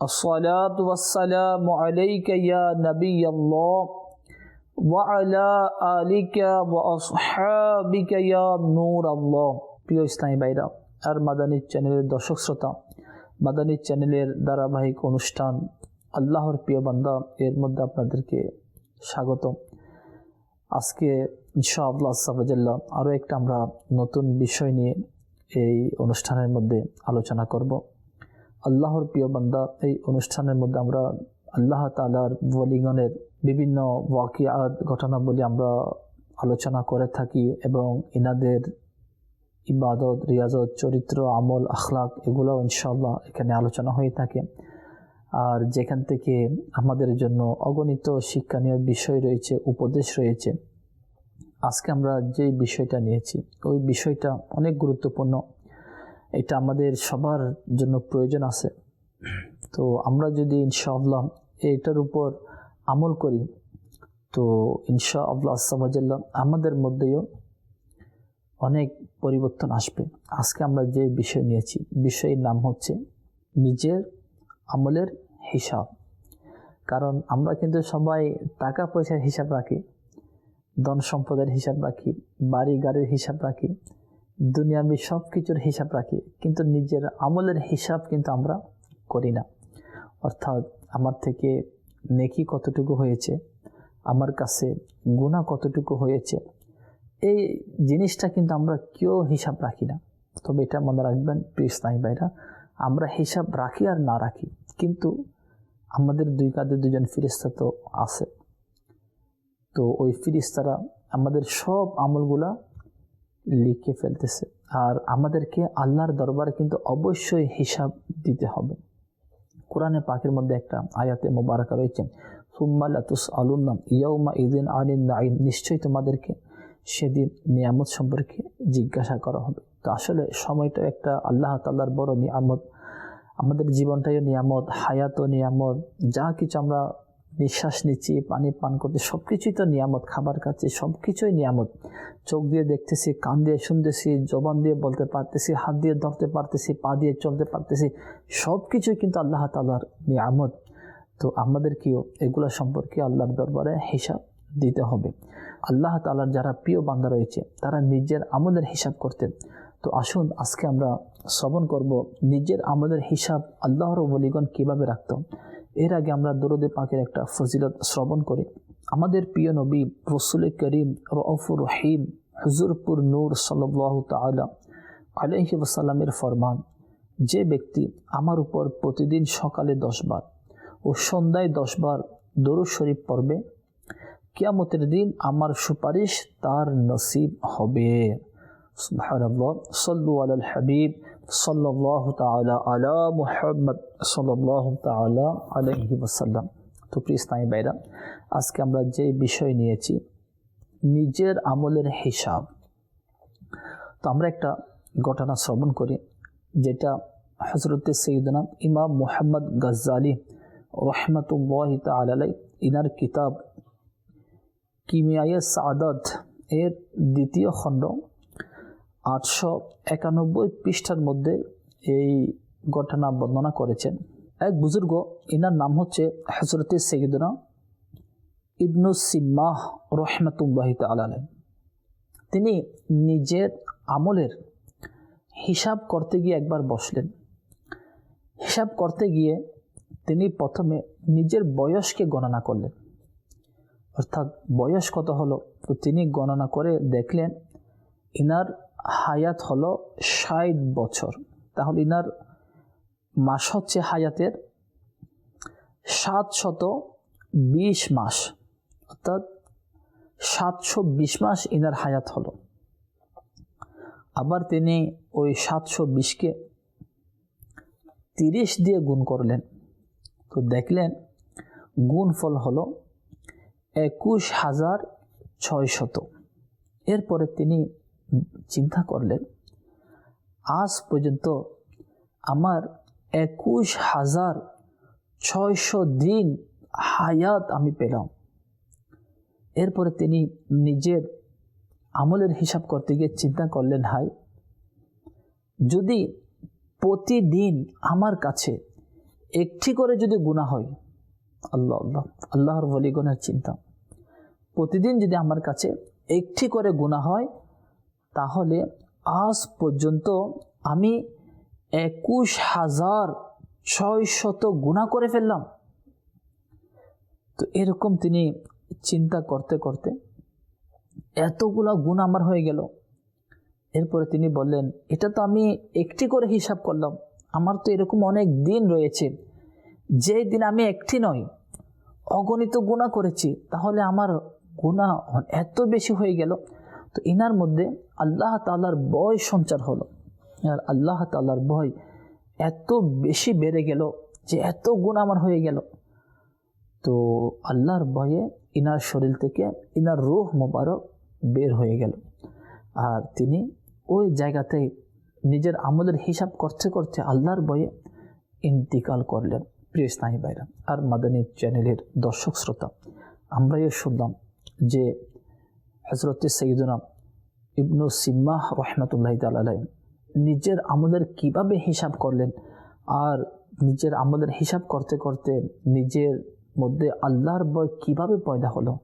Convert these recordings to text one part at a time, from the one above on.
الصلاة والسلام عليك يا نبي الله وعلى آلك وأصحابك يا نور الله প্রিয় ইসলামী ভাইরা আর মাদানী চ্যানেলের দর্শক শ্রোতা মাদানী চ্যানেলের ধারাবাহিক অনুষ্ঠান আল্লাহর প্রিয় বান্দা এর মধ্যে আপনাদেরকে স্বাগত আজকে ইনশাআল্লাহ সাবাজাল্লাহ আরও একটা আমরা নতুন বিষয় নিয়ে এই অনুষ্ঠানের মধ্যে আলোচনা করব আল্লাহর প্রিয় বান্দা, এই অনুষ্ঠানের মধ্যে আমরা আল্লাহ তালার বলিগণের বিভিন্ন ওয়াকিয়াত, ঘটনাবলী আমরা আলোচনা করে থাকি এবং ইনাদের ইবাদত, রিয়াজত, চরিত্র, আমল, আখলাক এগুলোও ইনশাল্লাহ এখানে আলোচনা হয়ে থাকে। আর যেখান থেকে আমাদের জন্য অগণিত শিক্ষণীয় বিষয় রয়েছে, উপদেশ রয়েছে। আজকে আমরা যে বিষয়টা নিয়েছি, ওই বিষয়টা অনেক গুরুত্বপূর্ণ। এটা আমাদের সবার জন্য প্রয়োজন আছে। তো আমরা যদি ইনশাআল্লাহ এটার উপর আমল করি, তো ইনশা আল্লাহ আসামাজাল্লাহ আমাদের মধ্যেও অনেক পরিবর্তন আসবে। আজকে আমরা যে বিষয় নিয়েছি, বিষয়ের নাম হচ্ছে নিজের আমলের হিসাব। কারণ আমরা কিন্তু সবাই টাকা পয়সার হিসাব রাখি, ধন সম্পদের হিসাব রাখি বাড়ি গাড়ির হিসাব রাখি দুনিয়াবি সব কিছুর হিসাব রাখি, কিন্তু নিজের আমলের হিসাব কিন্তু আমরা করি না। অর্থাৎ আমার থেকে নেকি কতটুকু হয়েছে, আমার কাছে গুণা কতটুকু হয়েছে, এই জিনিসটা কিন্তু আমরা কেউ হিসাব রাখি না। তবে এটা মনে রাখবেন, প্রিয় ইসলামী ভাইরা, আমরা হিসাব রাখি আর না রাখি, কিন্তু আমাদের দুই কাঁধে দুজন ফিরিস্তা তো আছে। তো ওই ফিরিস্তারা আমাদের সব আমলগুলা লিখে ফেলতেছে। আর আমাদেরকে আল্লাহর দরবারে কিন্তু অবশ্যই হিসাব দিতে হবে। কোরআনে পাখির মধ্যে একটা আয়াতে মোবারকা রয়েছে সুম্মালাতুস আলুন্নাম ইয়াউমা ইদিন আলিন নাইম নিশ্চয়ই তোমাদেরকে সেদিন নিয়ামত সম্পর্কে জিজ্ঞাসা করা হবে। তো আসলে সময়টা একটা আল্লাহ তাল্লাহর বড় নিয়ামত। আমাদের জীবনটাই নিয়ামত, হায়াতও নিয়ামত, যা কিছু আমরা নিঃশ্বাস নিচ্ছি, পানি পান করছি সব কিছুই তো নিয়ামত, খাবার খাচ্ছি সব কিছুই নিয়ামত। চোখ দিয়ে দেখতেছি, কান দিয়ে শুনতেছি, জবান দিয়ে বলতে পারতেছি, হাত দিয়ে ধরতে পারতেছি, পা দিয়ে চলতে পারতেছি সব কিছুই কিন্তু আল্লাহ তালার নিয়ামত। তো আমাদেরকেও এগুলো সম্পর্কে আল্লাহর দরবারে হিসাব দিতে হবে। আল্লাহ তালার যারা প্রিয় বান্দা রয়েছে, তারা নিজের আমলের হিসাব করতেন। তো আসুন, আজকে আমরা শ্রবণ করব, নিজের আমাদের হিসাব আল্লাহর বলিগণ কীভাবে রাখতাম এর আগে আমরা দরদে পাকের একটা ফজিলত শ্রবণ করি। আমাদের প্রিয় নবী রসুল করিম রফুর রহিম হজুরপুর নূর সাল্লাহ তালা আলহি ওসাল্লামের ফরমান, যে ব্যক্তি আমার উপর প্রতিদিন সকালে দশবার ও সন্ধ্যায় দশবার দরুদ শরীফ পড়বে, কিয়ামতের দিন আমার সুপারিশ তার নসিব হবে। সাল্লু আলাল হাবিব। আলা মুহাম্মদ তো ভাইরা, আজকে আমরা যে বিষয় নিয়েছি, নিজের আমলের হিসাব। তো আমরা একটা ঘটনা শ্রবণ করি, যেটা হজরত সঈদনা ইমাম মোহাম্মদ গজ্জালি রহমতুল্লাহ তালাই ইনার কিতাব কিমিয়ায়ে সাদাত এর দ্বিতীয় খণ্ড আটশো একানব্বই পৃষ্ঠার মধ্যে এই ঘটনা বর্ণনা করেছেন। এক বুজুর্গ, ইনার নাম হচ্ছে হজরত সঈদনা ইবনু সিম্মাহ রহমতুল্লাহ তালাই তিনি নিজের আমলের হিসাব করতে গিয়ে একবার বসলেন। হিসাব করতে গিয়ে তিনি প্রথমে নিজের বয়সকে গণনা করলেন। অর্থাৎ বয়স কত হলো? তো তিনি গণনা করে দেখলেন, ইনার হায়াত হলো ষাট বছর। তাহলে ইনার মাস হচ্ছে হায়াতের সাতশত বিশ মাস। অর্থাৎ সাতশো বিশ মাস ইনার হায়াত হলো। আবার তিনি ওই সাতশো বিশকে তিরিশ দিয়ে গুণ করলেন। তো দেখলেন গুণফল হলো একুশ হাজার ছয়শত। এরপরে তিনি চিন্তা করলেন, আজ পর্যন্ত আমার একুশ হাজার ছয়শো দিন হায়াত আমি পেলাম। এরপরে তিনি নিজের আমলের হিসাব করতে গিয়ে চিন্তা করলেন, হাই, যদি প্রতিদিন আমার কাছে একটি করে যদি গুণা হয়, আল্লাহ আল্লাহ, আল্লাহর বলিগণের চিন্তা, প্রতিদিন যদি আমার কাছে একটি করে গুণা হয় তাহলে আজ পর্যন্ত আমি একুশ হাজার ছয় শত গুণা করে ফেললাম। তো এরকম তিনি চিন্তা করতে করতে এতগুলা গুণ আমার হয়ে গেল। এরপরে তিনি বললেন, এটা তো আমি একটি করে হিসাব করলাম। আমার তো এরকম অনেক দিন রয়েছে। যেই দিন আমি একটি নয় অগণিত গুণা করেছি, তাহলে আমার গুণা এত বেশি হয়ে গেল। তো ইনার মধ্যে আল্লাহ তাল্লার ভয় সঞ্চার হলো। আর আল্লাহ তাল্লার ভয় এত বেশি বেড়ে গেল যে এত গুণ আমার হয়ে গেল। তো আল্লাহর ভয়ে ইনার শরীর থেকে ইনার রুহ মোবারক বের হয়ে গেল। আর তিনি ওই জায়গাতে নিজের আমলের হিসাব করতে করতে আল্লাহর বয়ে ইন্তিকাল করলেন। প্রিয় স্নাহী ভাইরা, আর মাদানী চ্যানেলের দর্শক শ্রোতা আমরাও শুনলাম যে হজরত সঈদুনা ইবনু সিম্মাহ রহমতুল্লাহ তালাই নিজের আমলের কীভাবে হিসাব করলেন আর নিজের আমলের হিসাব করতে করতে নিজের মধ্যে আল্লাহর বয় কীভাবে পয়দা হলো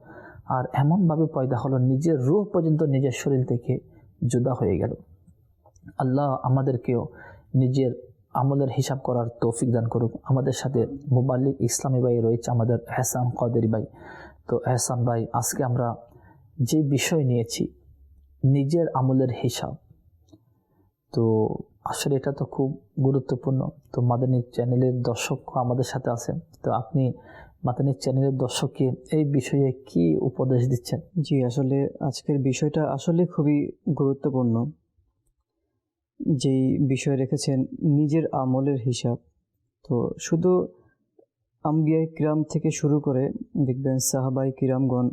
আর এমনভাবে পয়দা হলো নিজের রূহ পর্যন্ত নিজের শরীর থেকে জুদা হয়ে গেল। আল্লাহ আমাদেরকেও নিজের আমলের হিসাব করার তৌফিক দান করুক। আমাদের সাথে মুবাল্লিক ইসলামী ভাই রয়েছে, আমাদের এহসান কদেরি ভাই। তো এহসান ভাই, আজকে আমরা যে বিষয় নিয়েছি নিজের আমলের হিসাব। তো আসলে এটা তো খুব গুরুত্বপূর্ণ। তো মাদানী চ্যানেলের দর্শক আমাদের সাথে আছেন। তো আপনি মাদানী চ্যানেলের দর্শককে এই বিষয়ে কি উপদেশ দিচ্ছেন? জি, আসলে আজকের বিষয়টা আসলে খুবই গুরুত্বপূর্ণ। যেই বিষয় রেখেছেন নিজের আমলের হিসাব। তো শুধু আম্বিয়াই কিরাম থেকে শুরু করে দেখবেন সাহাবাই কিরামগণ,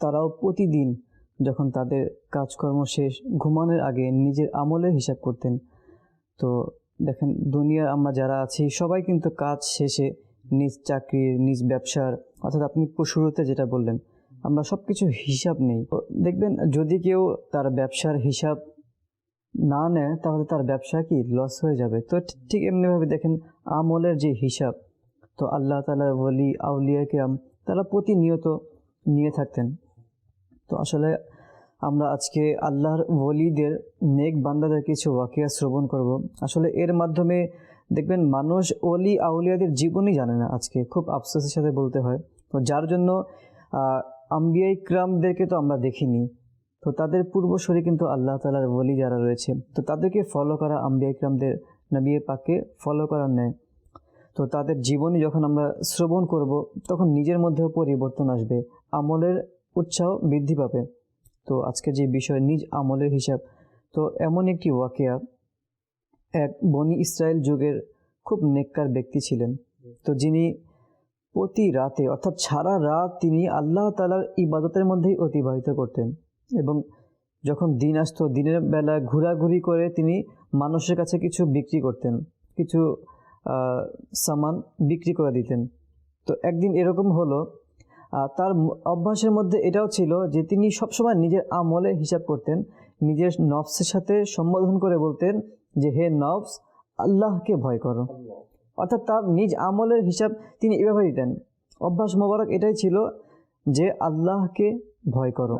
তারাও প্রতিদিন যখন তাদের কাজকর্ম শেষ, ঘুমানোর আগে নিজের আমলের হিসাব করতেন। তো দেখেন, দুনিয়ার আমরা যারা আছি, সবাই কিন্তু কাজ শেষে নিজ চাকরির, নিজ ব্যবসার, অর্থাৎ আপনি শুরুতে যেটা বললেন, আমরা সব কিছু হিসাব নেই। দেখবেন, যদি কেউ তার ব্যবসার হিসাব না নেয়, তাহলে তার ব্যবসা কি? লস হয়ে যাবে। তো ঠিক এমনিভাবে দেখেন, আমলের যে হিসাব, তো আল্লাহ তালা বলি আউলিয়া কিরাম, তারা প্রতিনিয়ত নিয়ে থাকতেন। তো আসলে আমরা আজকে আল্লাহর ওলিদের নেক বান্দাদের কিছু ওয়াকিয়া শ্রবণ করব। আসলে এর মাধ্যমে দেখবেন মানুষ অলি আউলিয়াদের জীবনই জানে না আজকে, খুব আফসোসের সাথে বলতে হয়। তো যার জন্য আম্বিয়াই ক্রামদেরকে তো আমরা দেখিনি। তো তাদের পূর্বসরী কিন্তু আল্লাহ তালার বলি যারা রয়েছে, তো তাদেরকে ফলো করা আম্বিয়াই ক্রামদের নবিয়ে পাককে ফলো করার নেয় তো তাদের জীবনী যখন আমরা শ্রবণ করব, তখন নিজের মধ্যেও পরিবর্তন আসবে। আমলের উৎসাহ বৃদ্ধি পাবে। তো আজকে যে বিষয় নিজ আমলের হিসাব, তো এমন একটি ওয়াকিয়া, এক বনি ইসরায়েল যুগের খুব নেককার ব্যক্তি ছিলেন। তো যিনি প্রতি রাতে, অর্থাৎ সারা রাত তিনি আল্লাহ তালার ইবাদতের মধ্যেই অতিবাহিত করতেন এবং যখন দিন আসতো, দিনের বেলা ঘোরাঘুরি করে তিনি মানুষের কাছে কিছু বিক্রি করতেন, কিছু সামান বিক্রি করে দিতেন। তো একদিন এরকম হলো তার অভ্যাসের মধ্যে এটাও ছিল যে তিনি সবসময় নিজের আমলে হিসাব করতেন, নিজের নফসের সাথে সম্বোধন করে বলতেন যে, হে নফস, আল্লাহকে ভয় করো। অর্থাৎ তার নিজ আমলের হিসাব তিনি এভাবে দিতেন। অভ্যাস মোবারক এটাই ছিল যে, আল্লাহকে ভয় করো।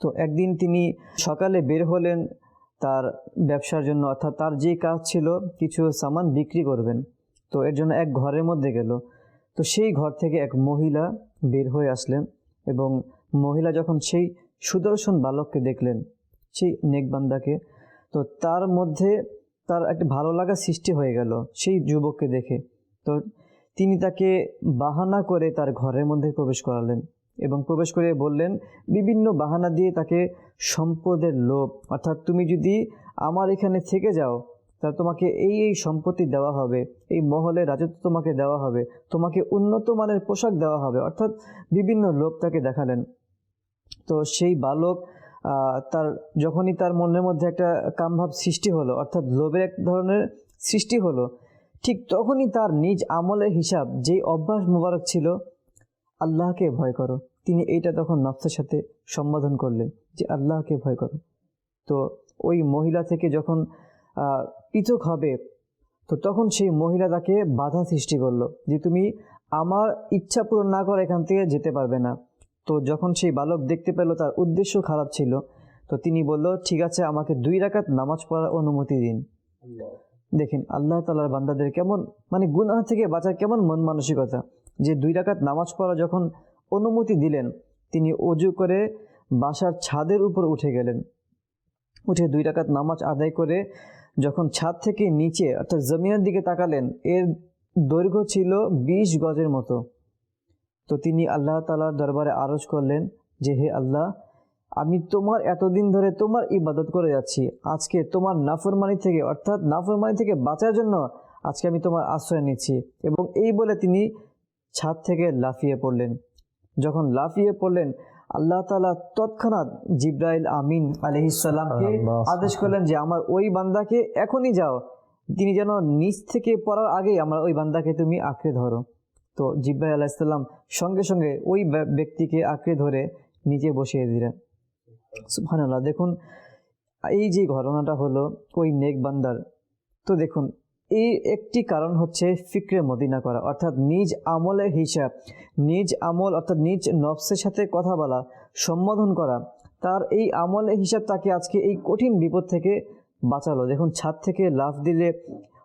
তো একদিন তিনি সকালে বের হলেন তার ব্যবসার জন্য, অর্থাৎ তার যে কাজ ছিল, কিছু সামান বিক্রি করবেন। তো এর জন্য এক ঘরের মধ্যে গেল। তো সেই ঘর থেকে এক মহিলা বের হয়ে আসলেন এবং মহিলা যখন সেই সুদর্শন বালককে দেখলেন, সেই নেকবান্দাকে, তো তার মধ্যে তার একটা ভালো লাগা সৃষ্টি হয়ে গেল সেই যুবককে দেখে। তো তিনি তাকে বাহানা করে তার ঘরের মধ্যে প্রবেশ করালেন এবং প্রবেশ করে বললেন, বিভিন্ন বাহানা দিয়ে তাকে সম্পদের লোভ, অর্থাৎ তুমি যদি আমার এখানে থেকে যাও তা তোমাকে এই এই সম্পত্তি দেওয়া হবে, এই মহলে রাজত্ব তোমাকে দেওয়া হবে, তোমাকে উন্নত মানের পোশাক দেওয়া হবে, অর্থাৎ বিভিন্ন লোভ তাকে দেখালেন। তো সেই বালক তার যখনই তার মনের মধ্যে একটা কামভাব সৃষ্টি হলো, অর্থাৎ লোভের এক ধরনের সৃষ্টি হলো, ঠিক তখনই তার নিজ আমলের হিসাব, যেই অভ্যাস মোবারক ছিল, আল্লাহকে ভয় করো। তিনি এইটা তখন নফসের সাথে সম্বোধন করলেন যে, আল্লাহকে ভয় করো। তো ওই মহিলা থেকে যখন পৃথক হবে। তো তখন সেই মহিলা তাকে বাধা সৃষ্টি করল যে তুমি আমার ইচ্ছা পূরণ না করে এখান থেকে যেতে পারবে না। তো যখন সেই বালক দেখতে পেল তার উদ্দেশ্য খারাপ ছিল তো তিনি বলল ঠিক আছে আমাকে দুই রাকাত নামাজ পড়ার অনুমতি দিন। দেখেন আল্লাহ তালার বান্দাদের কেমন মানে গুনাহ থেকে বাঁচার কেমন মন মানসিকতা যে দুই রাকাত নামাজ পড়া যখন অনুমতি দিলেন তিনি অজু করে বাসার ছাদের উপর উঠে গেলেন। উঠে দুই রাকাত নামাজ আদায় করে যখন ছাদ থেকে নিচে, অর্থাৎ জমিনের দিকে তাকালেন, এর দৈর্ঘ্য ছিল বিশ গজের মতো। তো তিনি আল্লাহ তালার দরবারে আরজ করলেন যে, হে আল্লাহ, আমি তোমার এতদিন ধরে তোমার ইবাদত করে যাচ্ছি। আজকে তোমার নাফরমানি থেকে, অর্থাৎ নাফরমানি থেকে বাঁচার জন্য আজকে আমি তোমার আশ্রয় নিচ্ছি। এবং এই বলে তিনি ছাদ থেকে লাফিয়ে পড়লেন। যখন লাফিয়ে পড়লেন আল্লাহ তালা তৎক্ষণাৎ জিব্রাইল আমিন আলহিসাল্লামকে আদেশ করলেন যে আমার ওই বান্দাকে এখনই যাও। তিনি যেন নিচ থেকে পড়ার আগেই আমার ওই বান্দাকে তুমি আঁকড়ে ধরো। তো জিব্রাইল আলাহিসাল্লাম সঙ্গে সঙ্গে ওই ব্যক্তিকে আঁকড়ে ধরে নিচে বসিয়ে দিলেন। সুবহানাল্লাহ দেখুন এই যে ঘটনাটা হলো ওই নেক বান্দার তো দেখুন এই একটি কারণ হচ্ছে ফিক্রে মদিনা করা, অর্থাৎ নিজ আমলের হিসাব, নিজ আমল, অর্থাৎ নিজ নফসের সাথে কথা বলা, সম্বোধন করা, তার এই আমলের হিসাব তাকে আজকে এই কঠিন বিপদ থেকে বাঁচালো। দেখুন, ছাদ থেকে লাফ দিলে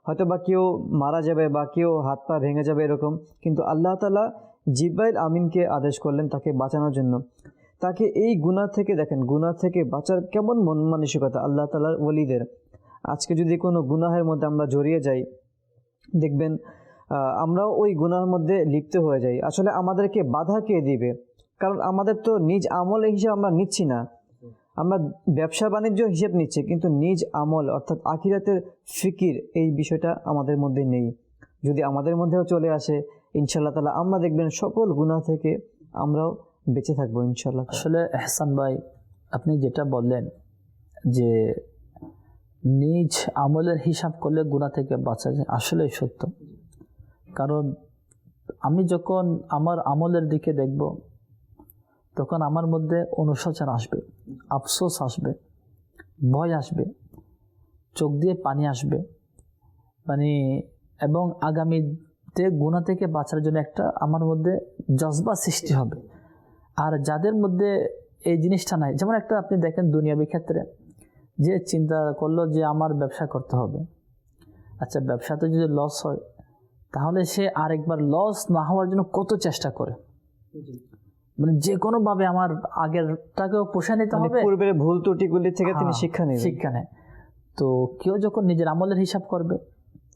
হয়তো বা কেউ মারা যাবে বা কেউ হাত পা ভেঙে যাবে এরকম, কিন্তু আল্লাহ তালা জিব্রাইল আমিনকে আদেশ করলেন তাকে বাঁচানোর জন্য। তাকে এই গুনাহ থেকে দেখেন, গুনাহ থেকে বাঁচার কেমন মন মানসিকতা আল্লাহ তালার ওলিদের। আজকে যদি কোনো গুনাহের মধ্যে আমরা জড়িয়ে যাই, দেখবেন আমরাও ওই গুনার মধ্যে লিপ্ত হয়ে যাই। আসলে আমাদেরকে বাধা কে দিবে? কারণ আমাদের তো নিজ আমলের হিসাব আমরা নিচ্ছি না। আমরা ব্যবসা বাণিজ্য হিসেব নিচ্ছি, কিন্তু নিজ আমল, অর্থাৎ আখিরাতের ফিকির, এই বিষয়টা আমাদের মধ্যে নেই। যদি আমাদের মধ্যেও চলে আসে ইনশাল্লাহ তালা আমরা দেখবেন সকল গুনাহ থেকে আমরাও বেঁচে থাকব ইনশাল্লাহ আসলে এহসান ভাই, আপনি যেটা বললেন যে নিজ আমলের হিসাব করলে গুণা থেকে বাঁচা যায়। আসলে সত্য। কারণ আমি যখন আমার আমলের দিকে দেখব, তখন আমার মধ্যে অনুশোচন আসবে, আফসোস আসবে, ভয় আসবে, চোখ দিয়ে পানি আসবে। মানে এবং আগামীতে গুণা থেকে বাঁচার জন্য একটা আমার মধ্যে জজবা সৃষ্টি হবে। আর যাদের মধ্যে এই জিনিসটা নাই, যেমন একটা আপনি দেখেন দুনিয়াবি ক্ষেত্রে যে চিন্তা করল যে আমার ব্যবসা করতে হবে। আচ্ছা ব্যবসাতে যদি লস হয় তাহলে সে আরেকবার লস না হওয়ার জন্য কত চেষ্টা করে? মানে যে কোনোভাবে আমার আগের আগেরটাকেও পোষা নিতে মানে হবে। পূর্বের ভুল ত্রুটিগুলি থেকে তিনি হ্যাঁ, শিক্ষা নেবেন। শিক্ষা নেয়। তো কেউ যখন নিজের আমলের হিসাব করবে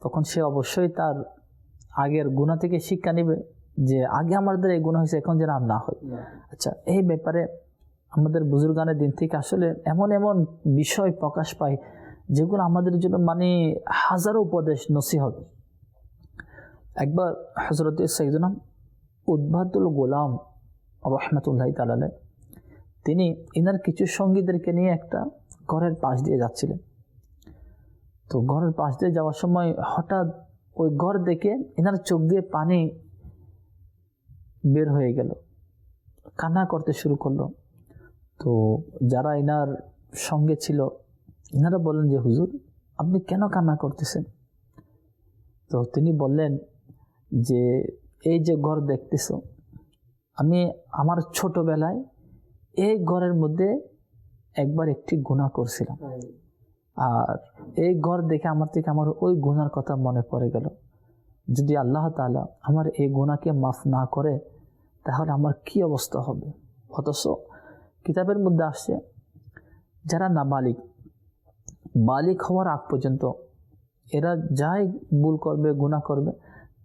তখন সে অবশ্যই তার আগের গুণা থেকে শিক্ষা নেবে যে আগে আমাদের এই গুণা হয়েছে এখন যেন আর না হয়। আচ্ছা এই ব্যাপারে আমাদের বুজুর্গানের দিন থেকে আসলে এমন এমন বিষয় প্রকাশ পায় যেগুলো আমাদের জন্য মানে হাজারো উপদেশ, নসিহত। একবার হজরত সৈদুনাম উদ্ভাদুল গোলাম রহমতুল্লাহ তালালে তিনি ইনার কিছু সঙ্গীদেরকে নিয়ে একটা ঘরের পাশ দিয়ে যাচ্ছিলেন। তো ঘরের পাশ দিয়ে যাওয়ার সময় হঠাৎ ওই ঘর দেখে এনার চোখ দিয়ে পানি বের হয়ে গেল, কান্না করতে শুরু করল। তো যারা এনার সঙ্গে ছিল, এনারা বললেন যে, হুজুর, আপনি কেন কান্না করতেছেন? তো তিনি বললেন যে, এই যে ঘর দেখতেছ, আমি আমার ছোটবেলায় এই ঘরের মধ্যে একবার একটি গুণা করছিলাম। আর এই ঘর দেখে আমার থেকে আমার ওই গুনার কথা মনে পড়ে গেল। যদি আল্লাহ তাআলা আমার এই গুণাকে মাফ না করে, তাহলে আমার কি অবস্থা হবে? অথচ কিতাবের মধ্যে আসছে যারা নাবালিক বালিক হওয়ার আগ পর্যন্ত এরা যাই ভুল করবে গুনাহ করবে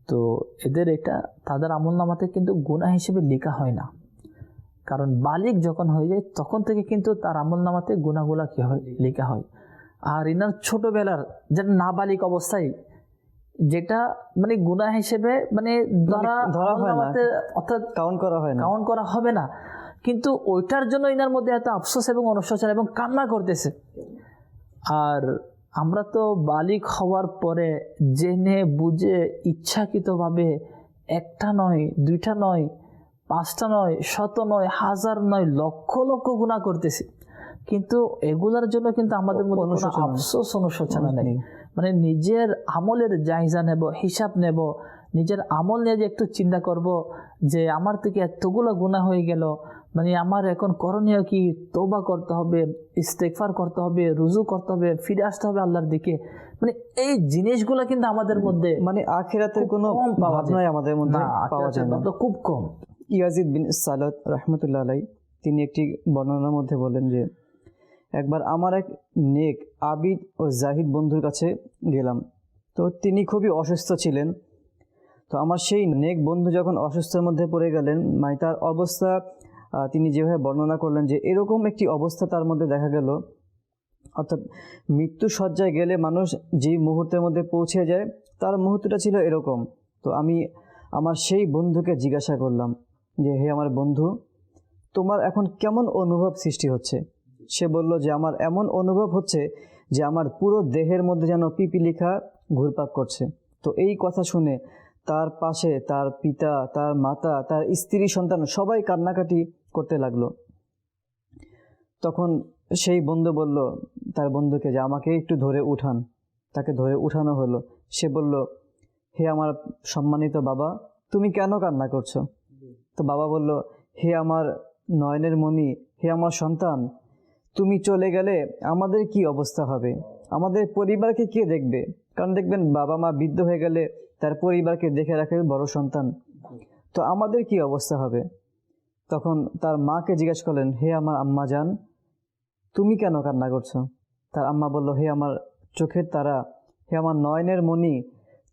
তো এদের এটা তাদের আমল নামাতে কিন্তু গুনাহ হিসেবে লেখা হয় না। কারণ বালিক যখন হয়ে যায় তখন থেকে কিন্তু তার আমল নামাতে গুণাগুলা কি হয় লেখা হয়। আর ইনার ছোটবেলার যেটা নাবালিক অবস্থায় যেটা মানে গুনাহ হিসেবে মানে ধরা ধরা হয় না। অর্থাৎ কাউন্ট করা হয় না। কাউন্ট করা হবে না। কিন্তু ওইটার জন্য ইনার মধ্যে এত আফসোস এবং অনুশোচনা এবং কান্না করতেছে। আর আমরা তো বালিক হওয়ার পরে জেনে বুঝে ইচ্ছাকৃতভাবে একটা নয় দুইটা নয় পাঁচটা নয় শত নয় হাজার নয় লক্ষ লক্ষ গুণা করতেছি। কিন্তু এগুলার জন্য কিন্তু আমাদের মধ্যে কোনো আফসোস অনুশোচনা নেই। মানে নিজের আমলের জায়জা নেব হিসাব নেব নিজের আমল নিয়ে যে একটু চিন্তা করব যে আমার থেকে এতগুলো গুণা হয়ে গেল মানে আমার এখন করণীয় কি? তোবা করতে হবে ইস্তেকফার করতে হবে রুজু করতে হবে ফিরে আসতে হবে আল্লাহর দিকে। মানে এই জিনিসগুলো কিন্তু আমাদের মধ্যে মানে আখেরাতের কোনো। ভাবনাই আমাদের মধ্যে পাওয়া যায় না। খুব কম। ইয়াজিদ বিন সালাত রহমতুল্লাহ আলাই তিনি একটি বর্ণনার মধ্যে বলেন যে একবার আমার এক নেক আবিদ ও জাহিদ বন্ধুর কাছে গেলাম। তো তিনি খুবই অসুস্থ ছিলেন। তো আমার সেই নেক বন্ধু যখন অসুস্থের মধ্যে পড়ে গেলেন মানে তার অবস্থা তিনি যেভাবে বর্ণনা করলেন যে এরকম একটি অবস্থা তার মধ্যে দেখা গেল। অর্থাৎ মৃত্যু সজ্জায় গেলে মানুষ যেই মুহূর্তের মধ্যে পৌঁছে যায়, তার মুহূর্তটা ছিল এরকম। তো আমি আমার সেই বন্ধুকে জিজ্ঞাসা করলাম যে, হে আমার বন্ধু, তোমার এখন কেমন অনুভব সৃষ্টি হচ্ছে? সে বলল যে, আমার এমন অনুভব হচ্ছে যে, আমার পুরো দেহের মধ্যে যেন পিপি পিপিলিখা ঘুরপাক করছে। তো এই কথা শুনে তার পাশে তার পিতা, তার মাতা, তার স্ত্রী, সন্তান সবাই কান্নাকাটি করতে লাগল। তখন সেই বন্ধু বলল, তার বন্ধুকে যে, আমাকে একটু ধরে উঠান। তাকে ধরে উঠানো হলো। সে বলল, হে আমার সম্মানিত বাবা, তুমি কেন কান্না করছ? তো বাবা বলল, হে আমার নয়নের মণি, হে আমার সন্তান, তুমি চলে গেলে আমাদের কি অবস্থা হবে? আমাদের পরিবারকে কে দেখবে? কারণ দেখবেন বাবা মা বৃদ্ধ হয়ে গেলে তার পরিবারকে দেখে রাখে বড় সন্তান। তো আমাদের কি অবস্থা হবে? তখন তার মাকে জিজ্ঞেস করলেন, হে আমার আম্মা যান, তুমি কেন কান্না করছ? তার আম্মা বলল, হে আমার চোখের তারা, হে আমার নয়নের মণি,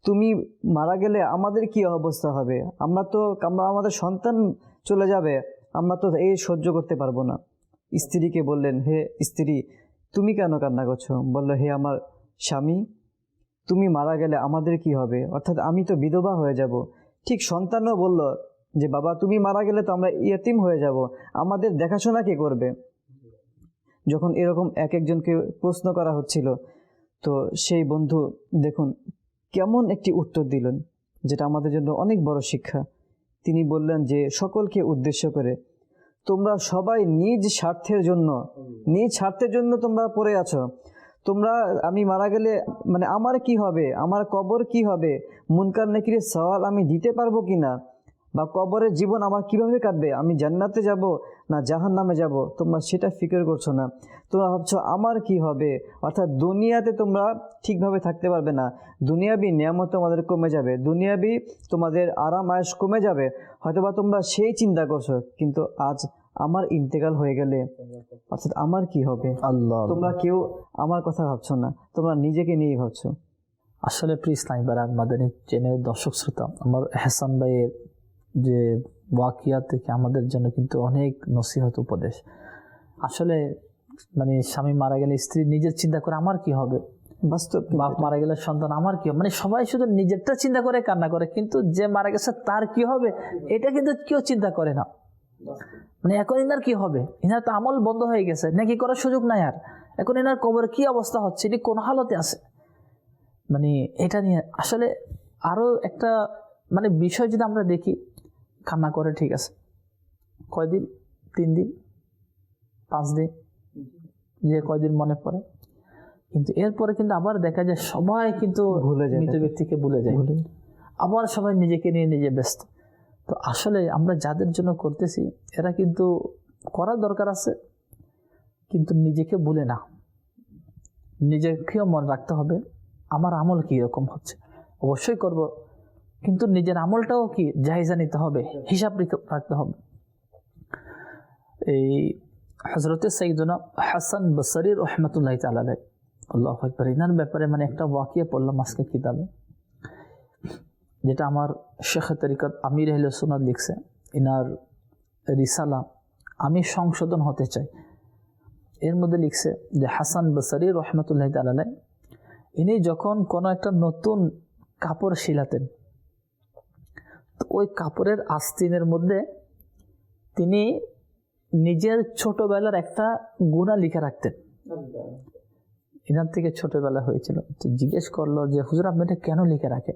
তুমি মারা গেলে আমাদের কি অবস্থা হবে? আমরা তো, আমরা, আমাদের সন্তান চলে যাবে, আমরা তো এই সহ্য করতে পারব না। স্ত্রীকে বললেন, হে স্ত্রী, তুমি কেন কান্না করছ? বলল, হে আমার স্বামী, তুমি মারা গেলে আমাদের কি হবে? অর্থাৎ আমি তো বিধবা হয়ে যাব। ঠিক সন্তানও বলল যে, বাবা, তুমি মারা গেলে তো আমরা ইয়েতিম হয়ে যাব। আমাদের দেখাশোনা কে করবে? যখন এরকম এক একজনকে প্রশ্ন করা হচ্ছিল, তো সেই বন্ধু, দেখুন, কেমন একটি উত্তর দিলেন, যেটা আমাদের জন্য অনেক বড় শিক্ষা। তিনি বললেন যে, সকলকে উদ্দেশ্য করে, তোমরা সবাই নিজ স্বার্থের জন্য, নিজ স্বার্থের জন্য তোমরা পড়ে আছো। তোমরা, আমি মারা গেলে মানে আমার কি হবে? আমার কবর কি হবে? মুনকার নেকির সওয়াল আমি দিতে পারব কি না? বা কবরের জীবন আমার কীভাবে কাটবে? আমি জান্নাতে যাব না জাহান নামে যাব? তোমরা সেটা ফিকির করছ না। তোমরা ভাবছ আমার কি হবে? অর্থাৎ দুনিয়াতে তোমরা ঠিকভাবে থাকতে পারবে না। দুনিয়াবি নিয়ামত তোমাদের কমে যাবে। দুনিয়াবি তোমাদের আরাম আয়স কমে যাবে। হয়তোবা তোমরা সেই চিন্তা করছ কিন্তু আজ আমার ইন্তেকাল হয়ে গেলে অর্থাৎ আমার কি হবে? আল্লাহ। তোমরা কেউ আমার কথা ভাবছ না। তোমরা নিজেকে নিয়েই ভাবছ। আসলে প্রিয় ইসলামী বারাক মাদানী চ্যানেল দর্শক শ্রোতা আমার এহসান ভাইয়ের যে ওয়াকিয়া থেকে আমাদের জন্য কিন্তু অনেক নসিহত উপদেশ। আসলে মানে স্বামী মারা গেলে স্ত্রী নিজের চিন্তা করে আমার কি হবে? বাস্তব বাপ মারা গেলে সন্তান আমার কি হবে? মানে সবাই শুধু নিজেরটা চিন্তা করে কান্না করে কিন্তু যে মারা গেছে তার কি হবে? এটা কিন্তু কেউ চিন্তা করে না। মানে এখন ইনার কি হবে? ইনার তো আমল বন্ধ হয়ে গেছে নাকি করার সুযোগ নাই আর? এখন এনার কবর কি অবস্থা হচ্ছে? এটি কোন হালতে আছে? মানে এটা নিয়ে আসলে আরও একটা মানে বিষয় যদি আমরা দেখি কান্না করে ঠিক আছে। কয়দিন? তিন দিন পাঁচ দিন যে কয়দিন মনে পড়ে। কিন্তু এরপরে কিন্তু আবার দেখা যায় সবাই কিন্তু ভুলে যায় মৃত ব্যক্তিকে ভুলে যায়। ভুলে। আবার সবাই নিজেকে নিয়ে নিজে ব্যস্ত। তো আসলে আমরা যাদের জন্য করতেছি এরা কিন্তু করার দরকার আছে কিন্তু নিজেকে ভুলে না। নিজেকেও মনে রাখতে হবে আমার আমল কি রকম হচ্ছে। অবশ্যই করব। কিন্তু নিজের আমলটাও কি জাহিজা নিতে হবে? হিসাব রাখতে হবে। এই হজরতে সঈদুনা হাসান বসরি রহমতুল্লাহ তালাই আল্লাহ ইনার ব্যাপারে মানে একটা ওয়াকিয়া পড়লাম আজকে কিতাবে, যেটা আমার শেখ তরিকত আমির সুনাদ লিখছে। ইনার রিসালা আমি সংশোধন হতে চাই। এর মধ্যে লিখছে যে হাসান বসারি রহমতুল্লাহ তালাই ইনি যখন কোনো একটা নতুন কাপড় শিলাতেন ওই কাপড়ের আস্তিনের মধ্যে তিনি নিজের ছোটবেলার একটা গুণা লিখে রাখতেন। এনার থেকে ছোটবেলা হয়েছিল। তো জিজ্ঞেস করল যে, হুজুর, আপনি এটা কেন লিখে রাখেন?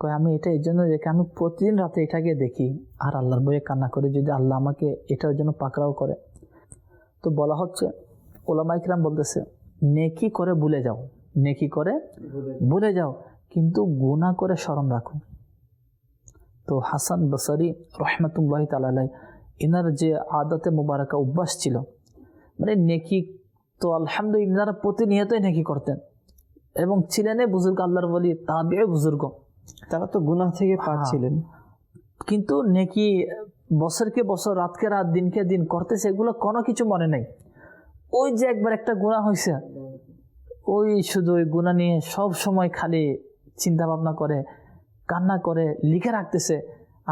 কয়, আমি এটা এই জন্য দেখে, আমি প্রতিদিন রাতে এটাকে দেখি, আর আল্লাহর বইয়ে কান্না করি, যদি আল্লাহ আমাকে এটার জন্য পাকড়াও করে। তো বলা হচ্ছে ওলামাইকরাম বলতেছে, নেকি করে ভুলে যাও, নেকি করে ভুলে যাও, কিন্তু গুণা করে স্মরণ রাখো। তো হাসান বসারি রহমতুল্লাহ তালাই এনার যে আদতে মুবারকা অভ্যাস ছিল মানে নেকি তো আলহামদুলিল্লাহ ইনারা প্রতিনিয়তই নেকি করতেন। এবং ছিলেন বুজুর্গ আল্লাহর বলি তাবে বুজুর্গ। তারা তো গুনাহ থেকে পাক হ্যাঁ। ছিলেন। কিন্তু নেকি বছরকে বছর রাতকে রাত দিনকে দিন করতেছে এগুলো কোনো কিছু মনে নেই। ওই যে একবার একটা গুণা হয়েছে ওই শুধু ওই গুণা নিয়ে সব সময় খালি চিন্তা ভাবনা করে কান্না করে লিখে রাখতেছে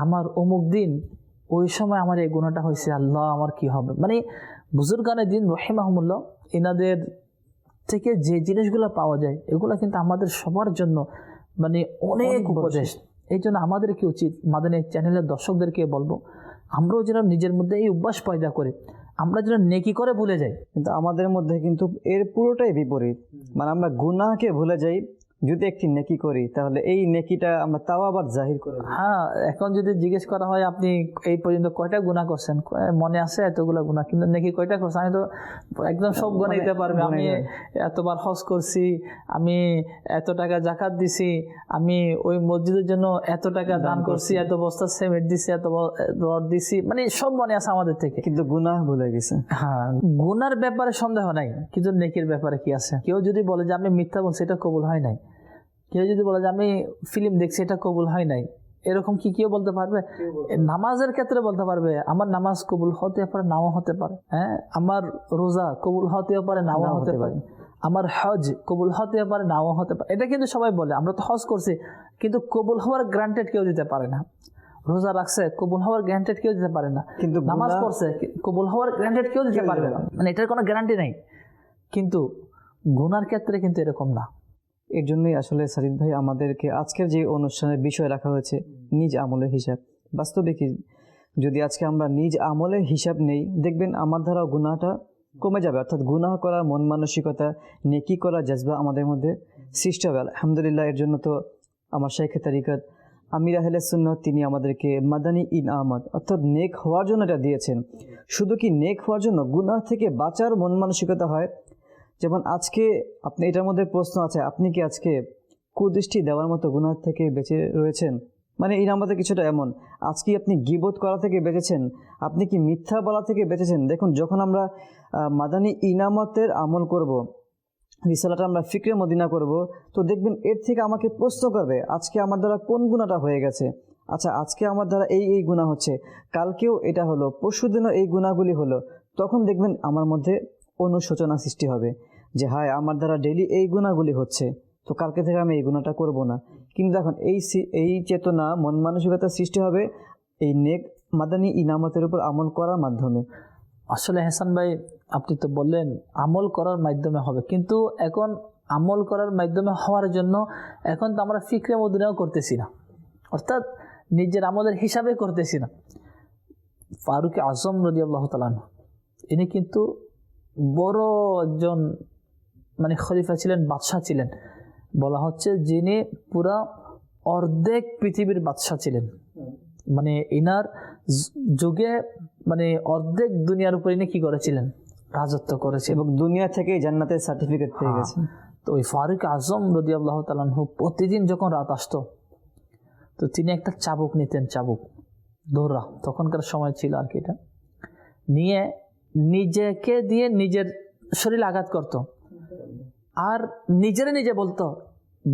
আমার অমুক দিন ওই সময় আমার এই গুণাটা হয়েছে আল্লাহ আমার কি হবে? মানে বুজুর্গানের দিন রহিমাহমুল্লাহ এনাদের থেকে যে জিনিসগুলো পাওয়া যায় এগুলো কিন্তু আমাদের সবার জন্য মানে অনেক উপদেশ। এই জন্য আমাদের কি উচিত মাদানী চ্যানেলের দর্শকদেরকে বলব আমরাও যেন নিজের মধ্যে এই অভ্যাস পয়দা করি আমরা যেন নেকি করে ভুলে যাই। কিন্তু আমাদের মধ্যে কিন্তু এর পুরোটাই বিপরীত। মানে আমরা গুনাহকে ভুলে যাই যদি একটি নেকি করি তাহলে এই নেকিটা আমরা তাও আবার জাহির করে হ্যাঁ এখন যদি জিজ্ঞেস করা হয় আপনি এই পর্যন্ত কয়টা গুণা করছেন? মনে আছে এতগুলো গুণা কিন্তু নাকি কয়টা করছেন? আমি তো একদম সব গুণা দিতে পারবে। আমি এতবার হজ করছি আমি এত টাকা জাকাত দিছি আমি ওই মসজিদের জন্য এত টাকা দান করছি এত বস্তা সিমেন্ট দিছি এত রড দিছি মানে সব মনে আছে আমাদের থেকে। কিন্তু গুনাহ ভুলে গেছে। হ্যাঁ গুনার ব্যাপারে সন্দেহ নাই কিন্তু নেকির ব্যাপারে কি আছে? কেউ যদি বলে যে আমি মিথ্যা বলছি এটা কবুল হয় নাই। কেউ যদি বলে যে আমি ফিল্ম দেখছি এটা কবুল হয় নাই এরকম কি কেউ বলতে পারবে? নামাজের ক্ষেত্রে বলতে পারবে আমার নামাজ কবুল হতে পারে নাও হতে পারে হ্যাঁ? আমার রোজা কবুল হতেও পারে নাও হতে পারে। আমার হজ কবুল হতে পারে নাও হতে পারে। এটা কিন্তু সবাই বলে আমরা তো হজ করছি কিন্তু কবুল হওয়ার গ্রান্টেড কেউ দিতে পারে না। রোজা রাখছে কবুল হওয়ার গ্রান্টেড কেউ দিতে পারে না। কিন্তু নামাজ পড়ছে কবুল হওয়ার গ্যারান্টেড কেউ দিতে পারবে না। মানে এটার কোনো গ্যারান্টি নাই। কিন্তু গুনার ক্ষেত্রে কিন্তু এরকম না। এর জন্যই আসলে সাজিদ ভাই আমাদেরকে আজকের যে অনুষ্ঠানের বিষয় রাখা হয়েছে, নিজ আমলের হিসাব। বাস্তবে কি? যদি আজকে আমরা নিজ আমলের হিসাব নেই, দেখবেন আমার দ্বারা গুনাহটা কমে যাবে। অর্থাৎ গুনাহ করার মন মানসিকতা, নেকি করার জজবা আমাদের মধ্যে সৃষ্টি হবে। আলহামদুলিল্লাহ, এর জন্য তো আমার শেখে তারিকাত আমির আহলে সুন্নত তিনি আমাদেরকে মাদানী ইন আহমদ অর্থাৎ নেক হওয়ার জন্য এটা দিয়েছেন। শুধু কি নেক হওয়ার জন্য? গুনাহ থেকে বাঁচার মন মানসিকতা হয় যেমন আজকে আপনি এটার মধ্যে প্রশ্ন আছে, আপনি কি আজকে কুদৃষ্টি দেওয়ার মতো গুনাহ থেকে বেঁচে রয়েছেন? মানে এই নাম্বারতে কিছুটা এমন, আজকে আপনি গিবোধ করা থেকে বেঁচেছেন? আপনি কি মিথ্যা বলা থেকে বেঁচেছেন? দেখুন, যখন আমরা মাদানী ইনামতের আমল করব। রিসালাটা আমরা ফিক্রে মদিনা করব, তো দেখবেন এর থেকে আমাকে প্রশ্ন করবে, আজকে আমার দ্বারা কোন গুণাটা হয়ে গেছে? আচ্ছা আজকে আমার দ্বারা এই এই গুণা হচ্ছে, কালকেও এটা হলো, পরশুদিনও এই গুণাগুলি হলো, তখন দেখবেন আমার মধ্যে অনুশোচনা সৃষ্টি হবে। যে, হায়, আমার দ্বারা ডেলি এই গুণাগুলি হচ্ছে। তো কালকে থেকে আমি এই গুণাটা করব না। কিন্তু দেখুন, এই এই চেতনা মন মানসিকতা সৃষ্টি হবে এই নেক মাদানি ইনামতের উপর আমল করার মাধ্যমে। আসলে হাসান ভাই, আপনি তো বললেন, আমল করার মাধ্যমে হবে। কিন্তু এখন আমল করার মাধ্যমে হওয়ার জন্য এখন তো আমরা ফিক্রে মদিনাও করতেছি না। অর্থাৎ নিজের আমলের হিসাবে করতেছি না। ফারুক আজম রদি আল্লাহ তালান ইনি কিন্তু বড় একজন মানে খলিফা ছিলেন বাদশাহ ছিলেন। বলা হচ্ছে যিনি পুরা অর্ধেক পৃথিবীর বাদশাহ ছিলেন। মানে ইনার যুগে মানে অর্ধেক দুনিয়ার উপর ইনি কি করেছিলেন? রাজত্ব করেছে। এবং দুনিয়া থেকে জান্নাতের সার্টিফিকেট পেয়ে হ্যাঁ। গেছে। তো ওই ফারুক আজম রদি আল্লাহ তালাহু প্রতিদিন যখন রাত আসতো তো তিনি একটা চাবুক নিতেন চাবুক দৌড়া তখনকার সময় ছিল আর কি এটা। নিয়ে নিজেকে দিয়ে নিজের শরীর আঘাত করত। আর নিজেরে নিজে বলতো,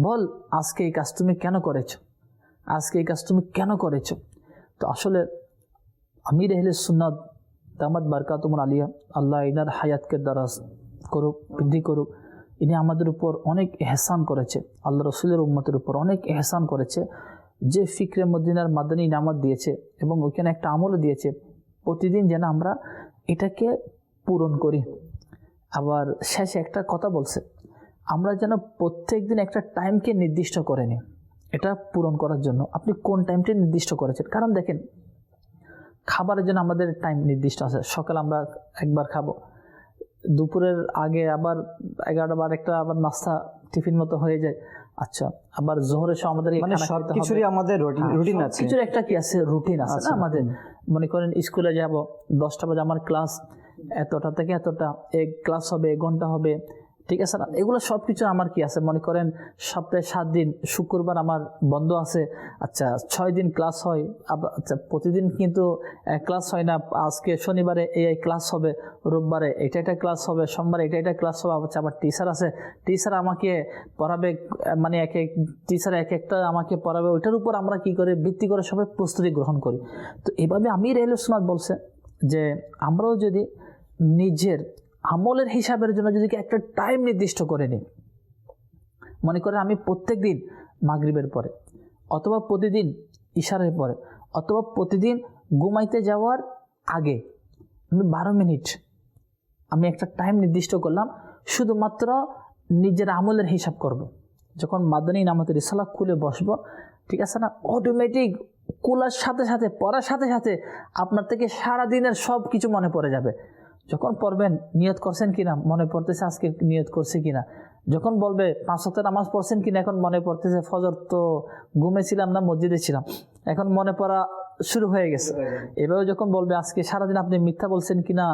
বল, আজকে এই কাজ তুমি কেন করেছ? আজকে এই কাজ তুমি কেন করেছ? তো আসলে আমির এহলে সুন্নাত দামাদ বারকাতুমুল আলিয়া, আল্লাহ ইনার হায়াতকে দ্বারা করুক, বৃদ্ধি করুক, ইনি আমাদের উপর অনেক এহসান করেছে, আল্লাহ রসুলের উম্মতের উপর অনেক এহসান করেছে, যে ফিক্রে মদিনার মাদানী নামাত দিয়েছে এবং ওইখানে একটা আমলও দিয়েছে, প্রতিদিন যেন আমরা এটাকে পূরণ করি। আবার শেষে একটা কথা বলছে আমরা যেন প্রত্যেক দিন একটা টাইমকে নির্দিষ্ট করে নিই। এটা পূরণ করার জন্য। আপনি কোন টাইমটি নির্দিষ্ট করেছেন? কারণ দেখেন খাবারের জন্য আমাদের টাইম নির্দিষ্ট আছে। সকাল আমরা একবার খাব। দুপুরের আগে আবার এগারোটা বার একটা আবার নাস্তা টিফিন মতো হয়ে যায়। আচ্ছা আবার জোহরের সময় আমাদের মানে সব কিছুরই আমাদের রুটিন আছে। কিছুর একটা কি আছে? রুটিন আছে না আমাদের? মনে করেন স্কুলে যাব দশটা বাজে আমার ক্লাস এতটা থেকে এতটা। এক ক্লাস হবে এক ঘণ্টা হবে। ঠিক আছে না? এগুলো সব কিছু আমার কি আছে? মনে করেন সপ্তাহে সাত দিন, শুক্রবার আমার বন্ধ আছে। আচ্ছা ছয় দিন ক্লাস হয়। আচ্ছা প্রতিদিন কিন্তু ক্লাস হয় না। আজকে শনিবারে এই এই ক্লাস হবে, রোববারে এটা এটা ক্লাস হবে, সোমবারে এটা এটা ক্লাস হবে। আচ্ছা আবার টিচার আছে। টিচার আমাকে পড়াবে মানে এক এক টিচার এক একটা আমাকে পড়াবে। ওইটার উপর আমরা কি করে? ভিত্তি করে সবাই প্রস্তুতি গ্রহণ করি। তো এভাবে আমি রেল সোনাদ বলছে যে, আমরাও যদি নিজের আমলের হিসাবের জন্য যদি একটা টাইম নির্দিষ্ট করে নিই মনে করেন আমি প্রত্যেক দিন মাগরিবের পরে অথবা প্রতিদিন ইশারের পরে অথবা প্রতিদিন ঘুমাইতে যাওয়ার আগে আমি বারো মিনিট আমি একটা টাইম নির্দিষ্ট করলাম, শুধুমাত্র নিজের আমলের হিসাব করব। যখন মাদানী নামতের রিসালা খুলে বসব, ঠিক আছে না অটোমেটিক কুলার সাথে সাথে, পড়ার সাথে সাথে আপনার থেকে সারা দিনের সব কিছু মনে পড়ে যাবে যখন পড়বেন, নিয়ত করছেন কিনা, মনে পড়তেছে আজকে নিয়ত করছে কিনা? যখন বলবে, পাঁচ সপ্তাহ নামাজ পড়ছেন কিনা, এখন মনে পড়তেছে, ফজর তো ঘুমেছিলাম না, মসজিদে ছিলাম। এখন মনে পড়া শুরু হয়ে গেছে। এভাবে যখন বলবে আজকে সারাদিন আপনি মিথ্যা বলছেন কিনা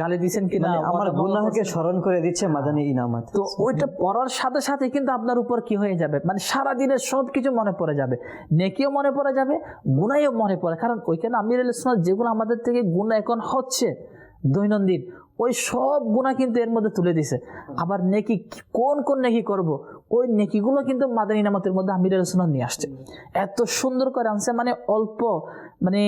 গালি দিয়েছেন কিনা মানে আমার গুনাহকে স্মরণ করে দিচ্ছে মাদানী ইনামাত। তো ওইটা পড়ার সাথে সাথে কিন্তু আপনার উপর কি হয়ে যাবে? মানে সারা দিনের সব কিছু মনে পড়ে যাবে। নেকিও মনে পড়ে যাবে গুনাইও মনে পড়ে। কারণ ওইখানে আমির আল ইসলাম যেগুলো আমাদের থেকে গুণা এখন হচ্ছে দৈনন্দিন ওই সব গুণা কিন্তু এর মধ্যে তুলে দিছে। আবার নেকি কোন কোন নেকি করব? ওই নেকিগুলো কিন্তু মাদানী নামাতের মধ্যে আমির আল নিয়ে আসছে। এত সুন্দর করে আনছে মানে অল্প মানে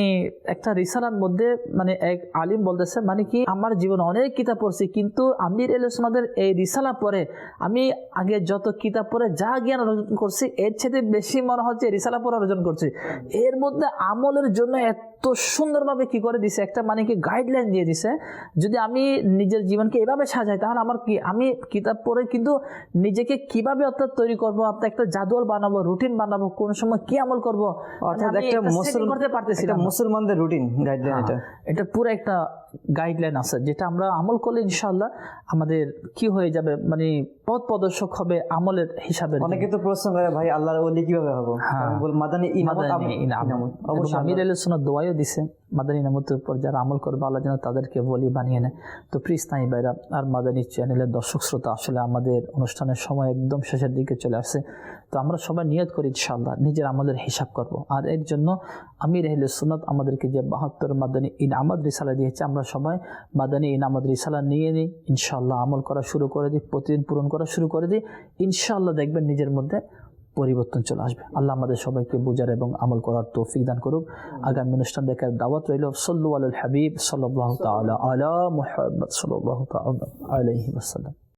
একটা রিসালার মধ্যে মানে এক আলিম বলতেছে মানে কি, আমার জীবনে অনেক কিতাব পড়ছি, কিন্তু আমির এল সোনাদের এই রিসালা পরে আমি আগে যত কিতাব পড়ে, যা জ্ঞান অর্জন করছি, এর চেয়ে বেশি মনে হচ্ছে রিসালা পড়ে অর্জন করছি। এর মধ্যে আমলের জন্য এত সুন্দরভাবে কি করে দিছে? একটা মানে কি গাইডলাইন দিয়ে দিছে যদি আমি নিজের জীবনকে এভাবে সাজাই তাহলে আমার কি আমি কিতাব পড়ে কিন্তু নিজেকে কীভাবে অর্থাৎ তৈরি করব? আপনার একটা জাদুয়াল বানাবো রুটিন বানাবো কোন সময় কি আমল করব? অর্থাৎ মানে একটা setting করতে পারতেছি একটা মুসলমানদের রুটিন গাইডলাইন এটা। এটা পুরো একটা গাইডলাইন আছে যেটা আমরা আমল করলে ইনশাল্লাহ আমাদের কি হয়ে যাবে? মানে পথ প্রদর্শক হবে আমলের হিসাবে অনেকে তো প্রশ্ন করে ভাই আল্লাহর ওলি কীভাবে হব? হ্যাঁ। মাদানী ইনামত আম- ইনামত। দোয়াইও দিছে। মাদানী নামতের উপর যারা আমল করবে, আল্লাহ যেন তাদেরকে বলি বানিয়ে নেয়। তো প্রিস নাই বাইরা আর মাদানী চ্যানেলের দর্শক শ্রোতা, আসলে আমাদের অনুষ্ঠানের সময় একদম শেষের দিকে চলে আসছে। তো আমরা সবাই নিয়ত করি ইনশাআল্লাহ, নিজের আমলের হিসাব করব। আর এর জন্য আমির আহলে সুন্নত আমাদেরকে যে বাহাত্তর মাদানী ইনামাদ রিসালা দিয়েছে, আমরা সবাই মাদানী ইনামাদ রিসালা নিয়ে নিই। ইনশাল্লাহ আমল করা শুরু করে দিই, প্রতিদিন পূরণ করা শুরু করে দিই। ইনশাআল্লাহ দেখবেন নিজের মধ্যে পরিবর্তন চলে আসবে। আল্লাহ আমাদের সবাইকে বোঝার এবং আমল করার তৌফিক দান করুক। আগামী অনুষ্ঠান দেখার দাওয়াত রইল, সল্লু আল হাবিব সাল্লাহ আল্লাহ আলা মুহাম্মদ আলাইহি ওয়াসাল্লাম।